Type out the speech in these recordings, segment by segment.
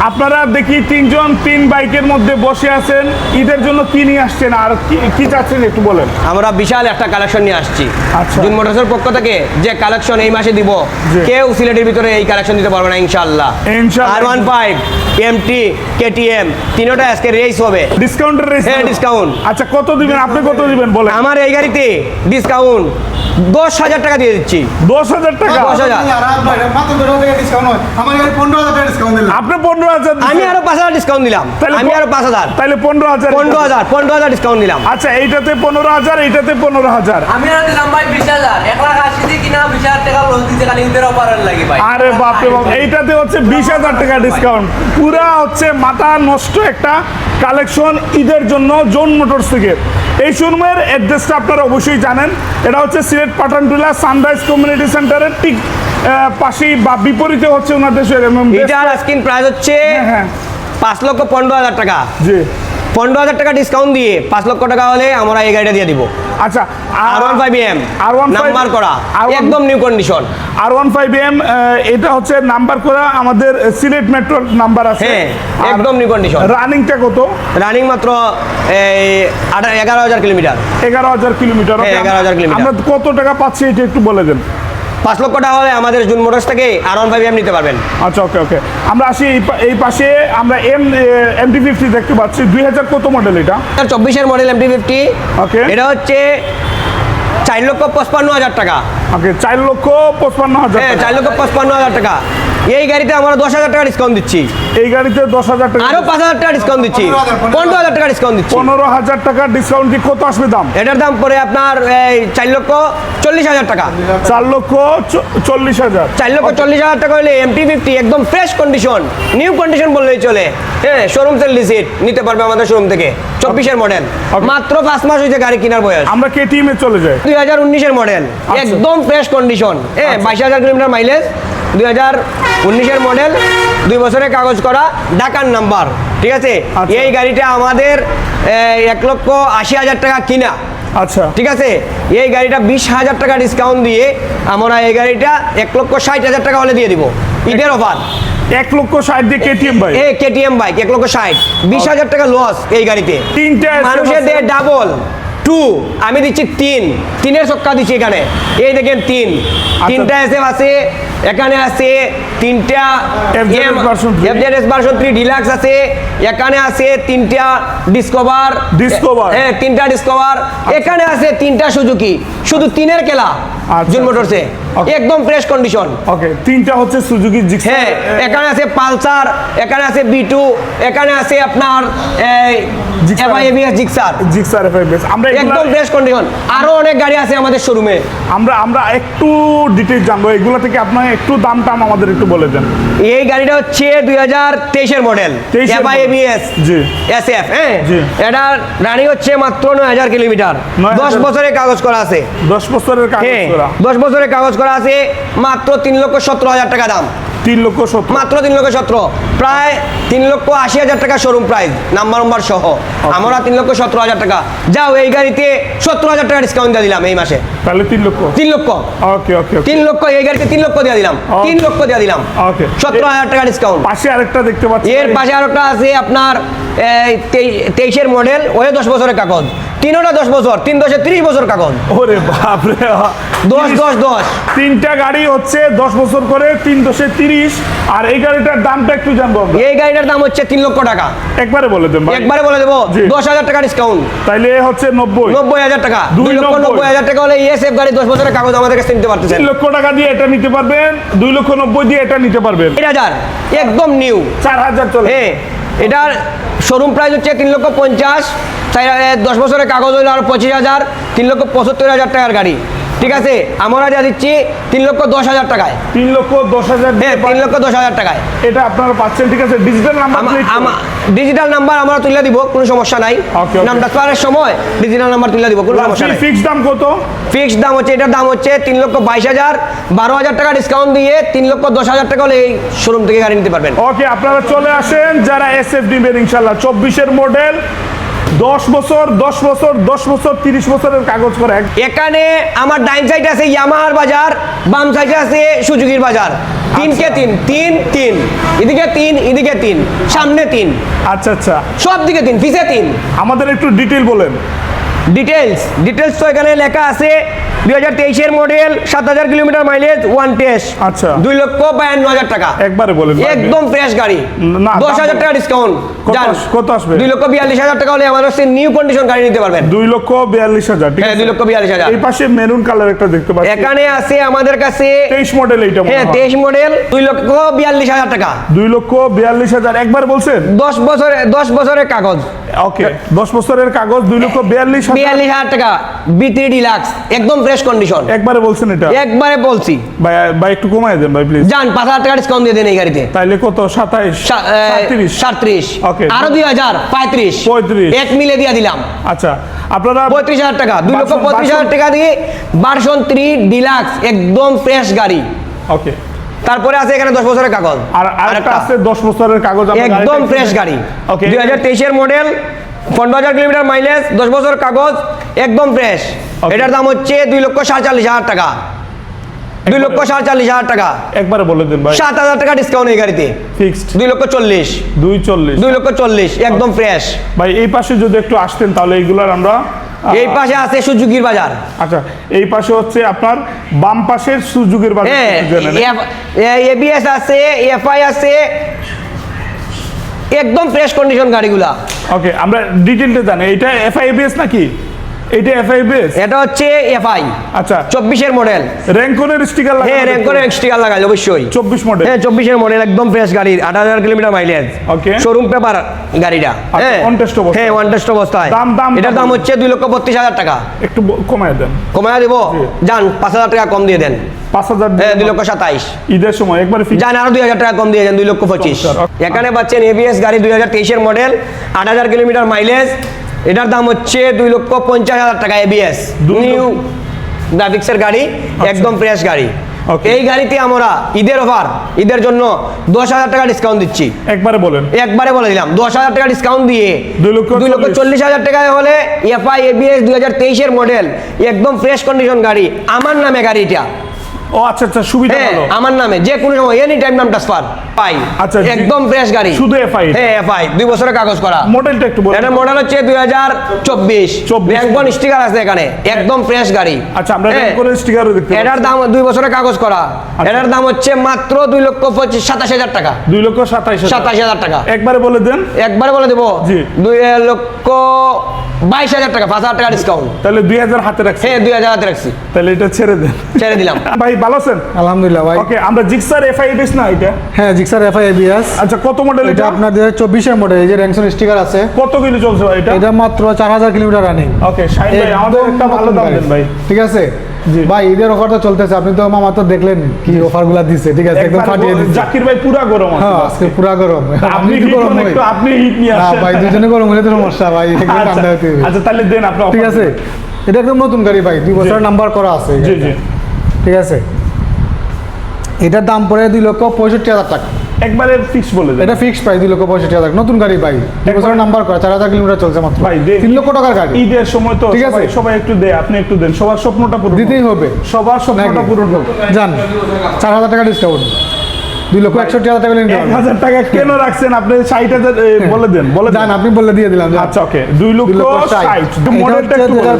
আপনারা দেখি তিনজন তিন বাইকের মধ্যে বসে আছেন। ঈদের জন্য কি নিয়ে আসছেন আর কি- কি চাচ্ছেন একটু বলেন। আমরা বিশাল একটা কালেকশন নিয়ে আসছি। আচ্ছা। জুন মোটরসের পক্ষ থেকে যে কালেকশন এই মাসে দিব কেউ সিলেটের ভিতরে এই কালেকশন দিতে পারবে না ইনশাল্লাহ ইনশাআল্লাহ। R one five MT KTM তিনোটা আজকে রেস হবে। ডিসকাউন্টের রেস হ্যাঁ, discount। আচ্ছা কত দিবেন? আপনি কত দিবেন বলেন। আমার এই গাড়িতে ডিসকাউন্ট দশ হাজার টাকা দিয়ে দিচ্ছি। দশ হাজার টাকা? দশ হাজার। ডিসকাউন্ট ডিসকাউন্ট আপনি পনেরো হাজার আমি আরও পাঁচ হাজার ডিসকাউন্ট দিলাম তাহলে আমি আরও পাঁচ হাজার। তাহলে পনেরো হাজার পনেরো হাজার পনেরো হাজার ডিসকাউন্ট দিলাম আচ্ছা এইটাতে পনেরো হাজার এইটাতে পনেরো হাজার। আমি আর দিলাম ভাই বিশ হাজার। এক লাখ আশি দিয়ে কিনা বিশ হাজার টাকা লোন দিতে খালি ঈদের অফারের লাগে ভাই। আরে বাপরে বাপ এইটাতে হচ্ছে বিশ হাজার টাকা ডিসকাউন্ট পুরা হচ্ছে মাথা নষ্ট একটা কালেকশন ঈদের জন্য জোন মোটরস থেকে। এই শোরুমের অ্যাড্রেসটা আপনারা অবশ্যই জানেন। এটা হচ্ছে সিলেট পাঠানটুলা সানরাইজ কমিউনিটি সেন্টারের ঠিক আহ, পাশেই বা বিপরীতে হচ্ছে ওনাদের শোরুম এটার স্ক্রিন প্রাইস হচ্ছে হ্যাঁ। পাঁচ লক্ষ পনেরো হাজার টাকা। জি। পনেরো হাজার টাকা ডিসকাউন্ট দিয়ে পাঁচ লক্ষ টাকা হলে আমরা এই গাড়িটা দিয়ে দিব। আচ্ছা আর ওয়ান ফাইভ এম আর ওয়ান নাম্বার করা একদম new condition R one five M এটা হচ্ছে নাম্বার করা আমাদের সিলেট মেট্রোর নাম্বার আছে। হ্যাঁ, একদম new condition। রানিংটা কত? রানিং মাত্র এগারো হাজার কিলোমিটার। এগারো হাজার কিলোমিটার হ্যাঁ, 11,000 কিলোমিটার। আমরা কত টাকা পাচ্ছি এটা একটু বলে দেন। পাঁচ লক্ষ টাকা হলে আমাদের জুন মোটরস থেকে আর ওয়ান ফাইভ এম নিতে পারবেন। আচ্ছা ওকে ওকে। আমরা আসি এই পাশে আমরা এম এমটি ফিফটি দেখতে পাচ্ছি। দুই হাজার কত মডেল এটা? চব্বিশের মডেল এমটি ফিফটি ওকে। এটা হচ্ছে চার লক্ষ পঁচপান্ন হাজার টাকা। ওকে চার লক্ষ পঁচপান্ন হাজার হ্যাঁ চার লক্ষ পঁচপান্ন হাজার টাকা। এই গাড়িতে আমরা দশ হাজার টাকা ডিসকাউন্ট দিচ্ছি। এই গাড়িতে দশ হাজার টাকা আরও পাঁচ হাজার টাকা ডিসকাউন্ট দিচ্ছি। পনেরো হাজার টাকা ডিসকাউন্ট দিচ্ছি। পনেরো হাজার টাকা ডিসকাউন্ট দিয়ে কত আসবে দাম? এটার দাম পড়ে আপনার এই চার লক্ষ চল্লিশ হাজার টাকা। চার লক্ষ চল্লিশ হাজার। চার লক্ষ চল্লিশ হাজার টাকা হলে এমটি ফিফটি একদম ফ্রেশ কন্ডিশন নিউ কন্ডিশন বললেই চলে। হ্যাঁ শোরুম সেল রিসিট নিতে পারবে আমাদের শোরুম থেকে। চব্বিশের মডেল মাত্র পাঁচ মাস হয়েছে গাড়ি কেনার বয়স। আমরা কেটিএম এ চলে যাই। দুই হাজার উনিশের মডেল একদম ফ্রেশ কন্ডিশন হ্যাঁ আচ্ছা। বাইশ হাজার কিলোমিটার মাইলেজ দুই হাজার উনিশের মডেল দুই বছরের কাগজ করা ঢাকার নাম্বার ঠিক আছে? আচ্ছা। এই গাড়িটা আমাদের এক লক্ষ আশি হাজার টাকা কিনা। আচ্ছা। ঠিক আছে? এই গাড়িটা বিশ হাজার টাকা ডিসকাউন্ট দিয়ে আমরা এই গাড়িটা এক লক্ষ ষাট হাজার টাকা হলে দিয়ে দিব। ঈদের অফার এক লক্ষ ষাট দিয়ে কেটিএম ভাই এ কেটিএম বাইক এক লক্ষ ষাট। বিশ হাজার টাকা লস এই গাড়িতে। তিনটা মানুষের। দেয় ডাবল টু আমি দিচ্ছি তিন। তিনের ছক্কা দিচ্ছি এখানে। এই দেখেন তিন। তিনটা এসে আছে এখানে আছে তিনটা। এফজেডএস ভার্সন ডিলাক্স আছে এখানে আছে তিনটা ডিসকভার ডিসকভার হ্যাঁ তিনটা ডিসকভার এখানে আছে তিনটা সুজুকি। শুধু তিনের খেলা আচ্ছা, জুন মোটরসে. একদম ফ্রেশ কন্ডিশন ওকে তিনটা হচ্ছে সুজুকি জিক্সার হ্যাঁ এখানে আছে পালসার এখানে আছে বিটু এখানে আছে আপনার এই Gixxer। জিক্সার জিক্সার এফআইবিএস আমরা একদম ফ্রেশ কন্ডিশন আরও অনেক গাড়ি আছে আমাদের শোরুমে আমরা আমরা একটু ডিটেইলস জানব। এগুলো থেকে আপনার একটু দাম টাম আমাদের একটু বলে দেন। এই গাড়িটা হচ্ছে দুই হাজার তেইশের মডেল 23 জি। এস এফ হ্যাঁ? জি। এটা রানিং হচ্ছে মাত্র নয় হাজার কিলোমিটার। 9,000 দশ বছরের কাগজ করা আছে। দশ বছরের কাগজ হ্যাঁ করা। দশ বছরের কাগজ করা আছে মাত্র তিন লক্ষ সতেরো হাজার টাকা দাম। তিন লক্ষ মাত্র তিন লক্ষ সতেরো। প্রায় তিন লক্ষ আশি হাজার টাকা শোরুম প্রাইস নাম্বার নাম্বার সহ। আমরা তিন লক্ষ সতেরো হাজার টাকা। যাও এই গাড়িতে সত্তর হাজার টাকা ডিসকাউন্ট দিয়ে দিলাম এই মাসে। তাহলে তিন লক্ষ। তিন লক্ষ। ওকে ওকে তিন লক্ষ এই গাড়িতে তিন লক্ষ দিয়ে দিলাম। তিন লক্ষ দিয়ে দিলাম। Okay. সতেরো হাজার টাকা ডিসকাউন্ট পাশে আরেকটা দেখতে পাচ্ছি। এর পাশে আরেকটা আছে আপনার তেইশের মডেল ওই দশ বছরের কাগজ। তিনোটা দশ বছর? তিন দশে তিরিশ বছর কাগজ ওরে বাপরে দশ দশ দশ। তিনটা গাড়ি হচ্ছে দশ বছর করে তিন দশে তিরিশ আর এই গাড়িটার দামটা একটু জানব এই গাড়িটার দাম হচ্ছে তিন লক্ষ টাকা। একবারে বলে দেন একবারে বলে দেবো দশ হাজার টাকা ডিসকাউন্ট তাইলে হচ্ছে নব্বই। নব্বই হাজার টাকা। দুই লক্ষ নব্বই। হাজার টাকা হলে ইএসএফ গাড়ি দশ বছরের কাগজ আমাদের কাছে নিতে পারতেছেন তিন লক্ষ টাকা দিয়ে এটা নিতে পারবেন দুই লক্ষ নব্বই দিয়ে এটা নিতে পারবেন। তিন হাজার। একদম নিউ চার হাজার চলে। হ্যাঁ। এটার শোরুম প্রাইস হচ্ছে তিন লক্ষ পঞ্চাশ দশ বছরের কাগজ হইল আর পঁচিশ হাজার, তিন লক্ষ পঁচাত্তর হাজার টাকার গাড়ি। ঠিক আছে আমরা যা দিচ্ছি তিন লক্ষ দশ হাজার টাকায়। তিন লক্ষ দশ হাজার হ্যাঁ তিন লক্ষ দশ হাজার টাকায়। এটা আপনারা পাচ্ছেন ঠিক আছে? ডিজিটাল নাম্বার ডিজিটাল নাম্বার আমরা তুলে দিব কোনো সমস্যা নাই. নাম ট্রান্সফারের সময় ডিজিটাল নাম্বার তুলে দিব কোনো সমস্যা নাই। ফিক্স দাম কত? ফিক্সড দাম হচ্ছে এটার দাম হচ্ছে তিন লক্ষ বাইশ হাজার বারো হাজার টাকা ডিসকাউন্ট দিয়ে তিন লক্ষ দশ হাজার টাকা হলে এই শোরুম থেকে গাড়ি নিতে পারবেন। ওকে আপনারা চলে আসেন যারা এস এফ নেবেন ইনশাল্লাহ চব্বিশের মডেল দশ বছর দশ বছর দশ বছর তিরিশ বছরের কাগজ করে। এখানে আমার ডাইন সাইডে আছে ইয়ামাহার বাজার বাম সাইডে আছে সুজুকির বাজার। তিনকে তিন তিন তিন। এদিকে তিন এদিকে তিন সামনে তিন। আচ্ছা আচ্ছা। সব দিকে তিন পিছে তিন। আমাদের একটু ডিটেল বলেন। ডিটেলস ডিটেলস তো এখানে লেখা আছে দুই হাজার তেইশের মডেল সাত হাজার কিলোমিটার মাইলেজ ওয়ান টেস্ট আচ্ছা। দুই লক্ষ বায়ান্ন হাজার টাকা। একবারে বলেন একদম ফ্রেশ গাড়ি। না, দশ হাজার টাকা ডিসকাউন্ট কত আসবে? দুই লক্ষ বিয়াল্লিশ হাজার টাকা হলে আমার হচ্ছে নিউ কন্ডিশন গাড়ি নিতে পারবেন। দুই লক্ষ বিয়াল্লিশ হাজার ঠিক হ্যাঁ আছে? দুই লক্ষ বিয়াল্লিশ হাজার। এই পাশে মেরুন কালার একটা দেখতে পাচ্ছি। এখানে আছে আমাদের কাছে তেইশ মডেল এইটা হ্যাঁ তেইশ মডেল দুই লক্ষ বিয়াল্লিশ হাজার টাকা। দুই লক্ষ বিয়াল্লিশ হাজার একবার বলছেন? দশ বছরে দশ বছরের কাগজ। ওকে দশ বছরের কাগজ দুই লক্ষ বিয়াল্লিশ হাজার বিয়াল্লিশ হাজার টাকা। বিথ্রি ডিলাক্স একদম ফ্রেশ কন্ডিশন একবারে বলছেন এটা? একবারে বলছি। ভাই ভাই একটু কমাই দেন ভাই প্লিজ পাঁচ হাজার টাকা ডিসকাউন্ট দিয়ে দেন এই গাড়িতে। তাইলে কত? সাতাইশ? সাতত্রিশ সাতত্রিশ Okay. আরও দুই হাজার পঁয়ত্রিশ। পঁয়ত্রিশ। এক মিলে দিয়ে দিলাম। আচ্ছা আপনারা পঁয়ত্রিশ হাজার টাকা দুই লক্ষ বাসন- পঁয়ত্রিশ হাজার বাসন- টাকা দিয়ে বারশন থ্রি ডিলাক্স একদম ফ্রেশ গাড়ি। ওকে তারপরে আছে এখানে দশ বছরের কাগজ। আর আরেকটা আছে দশ বছরের কাগজ একদম ফ্রেশ গাড়ি। ওকে দুই হাজার তেইশের মডেল পনেরো হাজার কিলোমিটার মাইলেজ দশ বছর কাগজ একদম ফ্রেশ এটার দাম হচ্ছে দুই লক্ষ সাতচল্লিশ হাজার টাকা। দুই লক্ষ সাতচল্লিশ হাজার টাকা। একবারে বলে দিন ভাই। সাত হাজার টাকা ডিসকাউন্ট এই গাড়িতে। ফিক্সড দুই লক্ষ চল্লিশ। দুই চল্লিশ। দুই লক্ষ চল্লিশ একদম ফ্রেশ ভাই এই পাশে যদি একটু আসতেন তাহলে এইগুলার আমরা এই পাশে আছে সুজুকির বাজার। আচ্ছা এই পাশে হচ্ছে আপনার বাম পাশের সুজুকির বাজার হ্যাঁ। এবিএস আছে এফআই আছে। একদম ফ্রেশ কন্ডিশন গাড়িগুলা। ওকে আমরা ডিটেইলটা জানি। এটা এফআইবিএস নাকি? এটা এফআইবিএস এটা হচ্ছে এফআই আচ্ছা। চব্বিশের মডেল র্যাঙ্কনের স্টিকার হ্যাঁ র্যাঙ্ক করে স্টিকার লাগাই অবশ্যই। চব্বিশ মডেল হ্যাঁ চব্বিশের মডেল একদম ফ্রেশ গাড়ি আট হাজার kilometre mileage Okay. Showroom paper গাড়িটা। আচ্ছা, অবস্থায়। হ্যাঁ ওয়ান টেস্ট অবস্থায় দাম- দাম এটার দাম। হচ্ছে দুই লক্ষ বত্রিশ হাজার টাকা। একটু কমায় দেন। কমায় দিব? যান পাঁচ হাজার টাকা কম দিয়ে দেন। পাঁচ হাজার হ্যাঁ দুই লক্ষ সাতাইশ। ঈদের সময় একবারে আরও দুই হাজার টাকা কম দিয়ে যান দুই লক্ষ পঁচিশ। এখানে পাচ্ছেন এবিএস গাড়ি দুই হাজার তেইশের মডেল আট হাজার কিলোমিটার মাইলেজ এটার দাম হচ্ছে দুই লক্ষ পঞ্চাশ হাজার টাকা এবিএস নিউ গ্রাফিক্সের গাড়ি একদম ফ্রেশ গাড়ি. এই গাড়িতে আমরা ঈদের অফার ঈদের জন্য দশ হাজার টাকা ডিসকাউন্ট দিচ্ছি। একবারে বলেন। একবারে বলে দিলাম দশ হাজার টাকা ডিসকাউন্ট দিয়ে দুই লক্ষ দুই লক্ষ চল্লিশ। চল্লিশ হাজার টাকায় হলে এফআই এবিএস দুই হাজার তেইশের মডেল একদম ফ্রেশ কন্ডিশন গাড়ি আমার নামে গাড়িটা। ও আচ্ছা আচ্ছা সুবিধা হ্যাঁ আমার নামে যে কোনো সময় এনি টাইম নাম ট্রান্সফার পাই আচ্ছা, একদম ফ্রেশ গাড়ি। শুধু FI? হ্যাঁ এফআই দুই বছরের কাগজ করা। মডেলটা একটু বলেন। এটা মডেল হচ্ছে দুই হাজার চব্বিশ। 24 ব্যাংকন স্টিকার আছে এখানে। একদম ফ্রেশ গাড়ি। আচ্ছা আমরা হ্যাঁ। স্টিকারও দেখতে এটার দাম দুই বছরের কাগজ করা। আচ্ছা। এটার দাম হচ্ছে মাত্র দুই লক্ষ পঁচিশ সাতাশ হাজার টাকা। দুই লক্ষ সাতাইশ সাতাশ হাজার টাকা। একবারে বলে দেন। একবারে বলে দেবো। জি। দুই লক্ষ বাইশ হাজার টাকা পাঁচ হাজার টাকা ডিসকাউন্ট তাহলে দুই হাজার হাতে রাখছি। হ্যাঁ দুই হাজার হাতে রাখছি। তাহলে এটা ছেড়ে দেন। ছেড়ে দিলাম। ভাই ভালো আছেন? আলহামদুলিল্লাহ ভাই। ওকে আমরা জিক্সার এফআইবিএস না এটা? হ্যাঁ জিক্সার এফআই এবিএস আচ্ছা কত মডেল এটা আপনার দুই হাজার চব্বিশের মডেল এই যে র্যাংসন স্টিকার আছে। কত কিলো চলছে ভাই এটা? এটা মাত্র চার হাজার কিলোমিটার রানিং ওকে শাইন ভাই আমাদের একটা ভালো দাম দেন ভাই। ঠিক আছে? ভাই ঈদের অফার তো চলতেছে আপনি তো মামা তো দেখলেন কি অফারগুলা দিচ্ছে ঠিক আছে? একদম ফাটিয়ে দিচ্ছে জাকির ভাই পুরা গরম আছে। হ্যাঁ আজকে পুরা গরম। আপনি কি গরম একটু আপনি হিট নিয়ে আসেন। ভাই দুজনে গরম হলে তো সমস্যা ভাই একটু আচ্ছা, ঠান্ডা হতে। আচ্ছা তাহলে দেন আপনি ঠিক আছে? এটা একদম নতুন গাড়ি ভাই দুই বছরের নাম্বার করা আছে। জি জি। ঠিক আছে? এটার দাম পড়ে দুই লক্ষ পঁয়ষট্টি হাজার টাকা। একবারে ফিক্স বলে দেন এটা ফিক্সড প্রাইস দুই লক্ষ পঁয়ষট্টি হাজার। নতুন গাড়ি ভাই। দুই বছরের নাম্বার করা চার হাজার কিলোমিটার চলছে মাত্র। ভাই দেন তিন লক্ষ টাকার গাড়ি। ঈদের সময় তো ঠিক সবাই আছে। সবাই একটু দে আপনি একটু দেন। সবার স্বপ্নটা পূরণ দিতেই হবে। সবার স্বপ্নটা পূরণ হোক। যান। চার হাজার টাকা ডিসকাউন্ট দুই লক্ষ একষট্টি হাজার টাকা এক হাজার টাকা কেন রাখছেন? আপনি ষাট হাজার বলে দেন বলে দেন। আপনি বললে দিয়ে দিলাম আচ্ছা ওকে। দুই লক্ষ ষাট। মডেলটা হাজার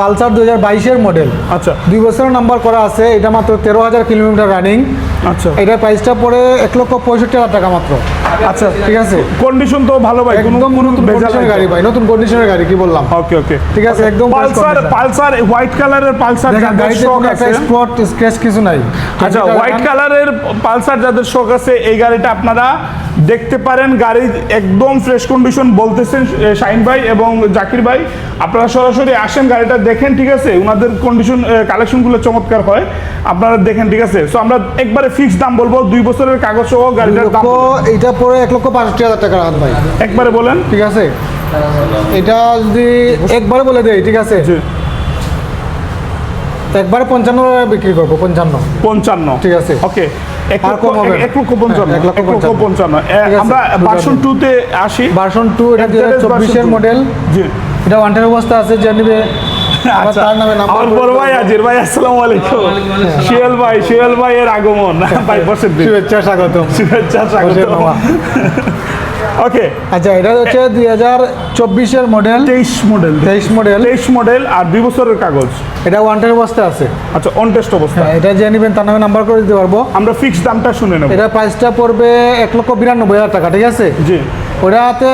পালসার দুই হাজার বাইশের মডেল আচ্ছা। দুই বছরের নাম্বার করা আছে এটা মাত্র তেরো হাজার কিলোমিটার রানিং আচ্ছা। এটার প্রাইসটা পড়ে এক লক্ষ পঁয়ষট্টি হাজার টাকা মাত্র। আচ্ছা ঠিক আছে? কন্ডিশন তো ভালো ভাই একদম নতুন কন্ডিশনের গাড়ি ভাই নতুন কন্ডিশনের গাড়ি কি বললাম? ওকে ওকে ঠিক আছে একদম পালসার পালসার হোয়াইট কালারের পালসার যাদের শখ আছে। স্পট স্ক্র্যাচ কিছু নাই। আচ্ছা হোয়াইট কালারের পালসার যাদের শখ আছে এই গাড়িটা আপনারা দেখতে পারেন গাড়ি একদম ফ্রেশ কন্ডিশন বলতেছেন শাহিন ভাই এবং জাকির ভাই। আপনারা সরাসরি আসেন গাড়িটা দেখেন ঠিক আছে? ওনাদের কন্ডিশন কালেকশনগুলো চমৎকার হয়। আপনারা দেখেন ঠিক আছে? সো আমরা একবারে ফিক্স দাম বলব দুই বছরের কাগজ সহ গাড়িটার দাম এইটা পড়ে এক লক্ষ বাষট্টি হাজার টাকা রাখা ভাই। একবারে বলেন। ঠিক আছে? এটা যদি একবারে বলে দেই ঠিক আছে? জি, একবারে পঞ্চান্ন টাকা বিক্রি করব পঞ্চান্ন। পঞ্চান্ন। ঠিক আছে। ওকে আমরা ভার্সন টুতে আসি। ভার্সন টু এটা হাজার চব্বিশের মডেল এটা ওয়ান্টের অবস্থা আছে যে আচ্ছা আমার বড় ভাই আজির ভাই আসসালামু আলাইকুম। শিয়াল ভাই শিয়াল ভাই এর আগমন। ভাই বসে দিন। শুভেচ্ছা স্বাগতম। শুভেচ্ছা স্বাগত ওকে আচ্ছা এটা হচ্ছে দুই হাজার চব্বিশের মডেল তেইশ মডেল তেইশ মডেল তেইশ মডেল আর দুই বছরের কাগজ। এটা অবস্থা আছে। আচ্ছা টেস্ট অবস্থা হ্যাঁ, এটা যে নিবেন তার নামে নাম্বার করে দিতে পারব। আমরা ফিক্স দামটা শুনে নেব। এটা প্রাইসটা পড়বে এক লক্ষ বিরানব্বই হাজার টাকা ঠিক আছে? জি। ওটাতে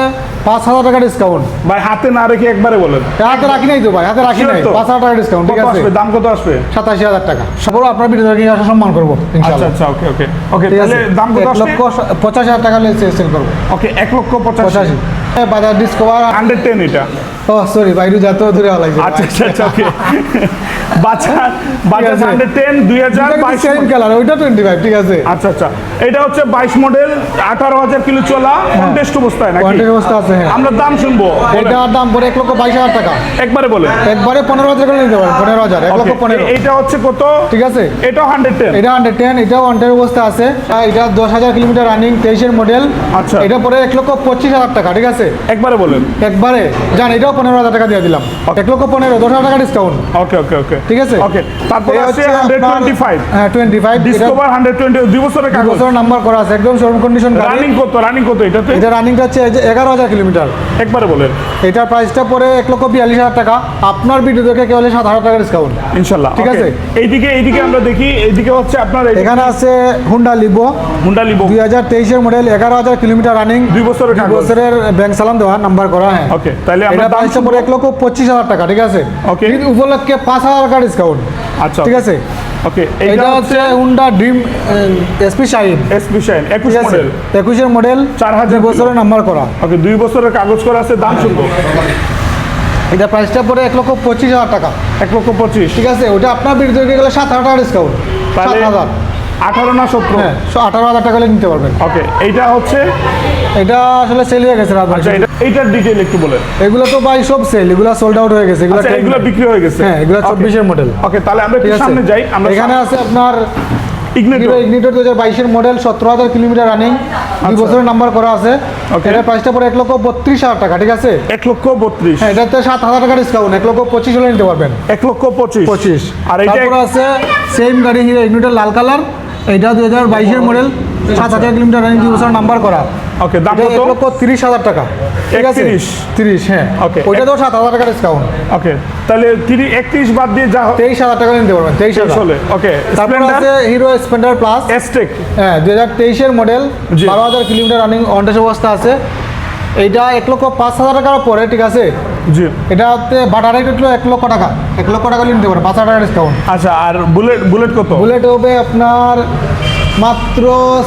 পাঁচ হাজার টাকা ডিসকাউন্ট ভাই হাতে না রেখে একবারে বলেন। হাতে রাখি নাই তো ভাই হাতে রাখি নাই? পাঁচ হাজার টাকা ডিসকাউন্ট ঠিক আছে? দাম কত আসবে? সাতাশি হাজার টাকা। সবর আপনার ভিডিও নিয়ে আসা সম্মান করব আচ্ছা আচ্ছা ওকে ওকে ওকে তাহলে দাম কত লক্ষ পঁচাশি হাজার টাকা সেল করব। ওকে এক লক্ষ পঁচাশি। পঁচাশি। বাজার ডিসকভার হান্ড্রেড টেন এটা। ও সরি বাইরে যত দূরে লাগছে আচ্ছা আচ্ছা আচ্ছা ওকে বাজার আছে। হান্ড্রেড টেন দুই হাজার বাইশ সেম কালার ওইটা টোয়েন্টি ফাইভ ঠিক আছে। আচ্ছা আচ্ছা। এটা হচ্ছে বাইশ মডেল আঠারো হাজার কিলো চলা কন্টেস্ট অবস্থায় নাকি? কোয়ান্টিটি অবস্থা আছে হ্যাঁ। আমরা দাম শুনব। এটার দাম পড়ে এক লক্ষ বাইশ হাজার টাকা। একবারে বলে একবারে পনেরো হাজার করে নিতে পারেন পনেরো হাজার এক লক্ষ পনেরো। এইটা হচ্ছে কত? ঠিক আছে। এটাও হান্ড্রেড টেন এটা হান্ড্রেড টেন এটাও ওয়ান্টের অবস্থা আছে। এটা দশ হাজার কিলোমিটার রানিং তেইশের মডেল আচ্ছা। এটা পরে এক লক্ষ পঁচিশ হাজার টাকা ঠিক আছে। একবারে বলেন। একবারে। জান এটাও পনেরো হাজার টাকা দিয়ে দিলাম। এক লক্ষ পনেরো দশ হাজার টাকা ডিসকাউন্ট ওকে ওকে ওকে ঠিক আছে? ওকে তারপর আছে হান্ড্রেড টোয়েন্টি ফাইভ হ্যাঁ twenty five Discover hundred twenty দুই বছরের কাগজ। বছর নাম্বার করা আছে একদম শোরুম কন্ডিশন রানিং কত রানিং কত এটাতে? এটা রানিংটা হচ্ছে এগারো হাজার কিলোমিটার একবারে বলেন। এটার প্রাইসটা পড়ে এক লক্ষ বিয়াল্লিশ হাজার টাকা। আপনার ভিডিও দেখে কেউ সাত হাজার টাকা ডিসকাউন্ট ইনশাল্লাহ ঠিক আছে। এইদিকে এইদিকে আমরা দেখি এইদিকে হচ্ছে আপনার এখানে আছে হুন্ডা লিবো হুন্ডা লিবো দুই হাজার তেইশের মডেল এগারো হাজার কিলোমিটার রানিং দুই বছরের। বছরের ব্যাংক সালাম দেওয়া নাম্বার করা হ্যাঁ। ওকে তাহলে আমরা দাম প্রাইসটা পড়ে এক লক্ষ পঁচিশ হাজার টাকা ঠিক আছে. ঈদ উপলক্ষে পাঁচ হাজার টাকা ডিসকাউন্ট আচ্ছা। ঠিক আছে? ওকে এটা হচ্ছে Honda dream SP shine SP shine একুশ মডেল একুশের মডেল চার হাজার বছরের নাম্বার করা। ওকে দুই বছরের কাগজ করা আছে দাম শুনব। এটা প্রাইসটা পড়ে এক লক্ষ পঁচিশ হাজার টাকা। এক লক্ষ পঁচিশ। ঠিক আছে? ওটা আপনার বিরুদ্ধে গেলে সাত হাজার টাকা ডিসকাউন্ট সাত হাজার। আঠারো না সতেরো হ্যাঁ আঠারো হাজার টাকা নিতে পারবেন। ওকে এইটা হচ্ছে? এটা আসলে সেল হয়ে গেছে আচ্ছা এটা এইটার ডিটেল একটু বলেন। এগুলো তো ভাই সব সেল এগুলো সোল্ড আউট হয়ে গেছে এগুলো আচ্ছা এগুলো বিক্রি হয়ে গেছে। হ্যাঁ এগুলো চব্বিশের মডেল ওকে তাহলে আমরা একটু সামনে যাই আমরা এখানে আছে আপনার ইগনেটো ইগনিটর দু হাজার বাইশের মডেল সতেরো হাজার কিলোমিটার রানিং দুই আচ্ছা। বছরের নাম্বার করা আছে. এটার প্রাইসটা পড়ে এক লক্ষ বত্রিশ হাজার টাকা ঠিক আছে? এক লক্ষ বত্রিশ। হ্যাঁ এটাতে সাত হাজার টাকা ডিসকাউন্ট এক লক্ষ পঁচিশ হলে নিতে পারবেন। এক লক্ষ পঁচিশ। পঁচিশ। আর এইটা তারপর আছে সেম গাড়ি হিরো ইগনিটর লাল কালার এটা দুই হাজার বাইশের মডেল সাত হাজার কিলোমিটার রানিং দুই বছর নাম্বার করা। ওকে দাম কত? লক্ষ তিরিশ হাজার টাকা। ঠিক আছে? 31 তিরিশ হ্যাঁ। ওকে ওইটা তো সাত হাজার টাকা ডিসকাউন্ট ওকে তাহলে তিরিশ একত্রিশ বাদ দিয়ে যা তেইশ হাজার টাকা নিতে পারবেন তেইশ হাজার। চলে ওকে তারপর আছে হিরো স্প্লেন্ডার প্লাস এসটেক হ্যাঁ দুই হাজার তেইশের মডেল। বারো হাজার কিলোমিটার রানিং অনটেস অবস্থা আছে। এইটা এক লক্ষ পাঁচ হাজার টাকার পরে ঠিক আছে? জি। এটাতে বাটার রেট হলো এক লক্ষ টাকা। এক লক্ষ টাকা নিতে পারবেন পাঁচ হাজার টাকা ডিসকাউন্ট আচ্ছা আর বুলেট বুলেট কত? বুলেট হবে আপনার মাত্র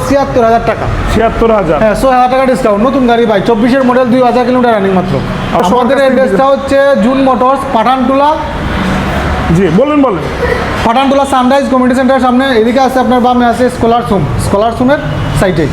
ছিয়াত্তর হাজার টাকা। ছিয়াত্তর হাজার? হ্যাঁ ছয় হাজার টাকা ডিসকাউন্ট নতুন গাড়ি ভাই। চব্বিশের মডেল দুই হাজার কিলোমিটার রানিং মাত্র। আমাদের অ্যাড্রেসটা হচ্ছে জুন মোটরস পাঠানটুলা। জি বলুন বলুন। পাঠানটুলা সানরাইজ কমিউনিটি সেন্টারের সামনে এদিকে আছে আপনার বামে আছে স্কলারসুম স্কলারসুমের স্কলার সুমের সাইটে